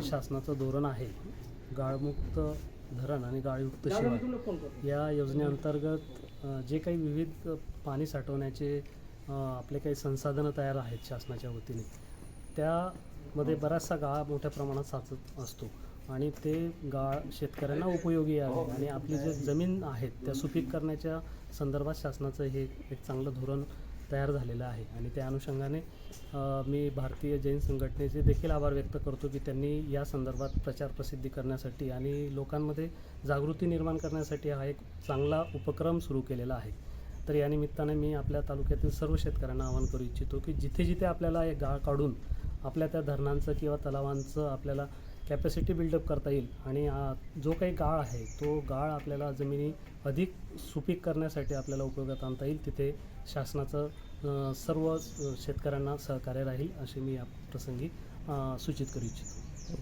शासनाचं धोरण आहे. गाळमुक्त धरण आणि गाळयुक्त शिवार या योजनेअंतर्गत जे काही विविध पाणी साठवण्याचे आपले काही संसाधनं तयार आहेत शासनाच्या वतीने त्यामध्ये बराचसा गाळ मोठ्या प्रमाणात साचत असतो आणि ते गाळ शेतकऱ्यांना उपयोगी आहे आणि आपली जे जमीन आहेत त्या सुपीक करण्याच्या संदर्भात शासनाचं हे एक चांगलं धोरण तयार झालेलं आहे. आणि त्या अनुषंगाने मी भारतीय जैन संघटनेचे देखील आभार व्यक्त करतो की त्यांनी या संदर्भात प्रचार प्रसिद्धी करण्यासाठी आणि लोकांमध्ये जागृती निर्माण करण्यासाठी हा एक चांगला उपक्रम सुरू केलेला आहे. तर या निमित्ताने मी आपल्या तालुक्यातील सर्व शेतकऱ्यांना आवाहन करू इच्छितो की जिथे जिथे आपल्याला एक गाळ काढून आपल्या त्या धरणांचं किंवा तलावांचं आपल्याला कॅपॅसिटी बिल्डअप करता येईल. आणि जो काही गाळ आहे तो गाळ आपल्याला जमिनी अधिक सुपीक करण्यासाठी आपल्याला उपयोगात आणता येईल. तिथे शासनाचं सर्व शेतकऱ्यांना सहकार्य राहील असे मी या प्रसंगी सूचित करू इच्छितो.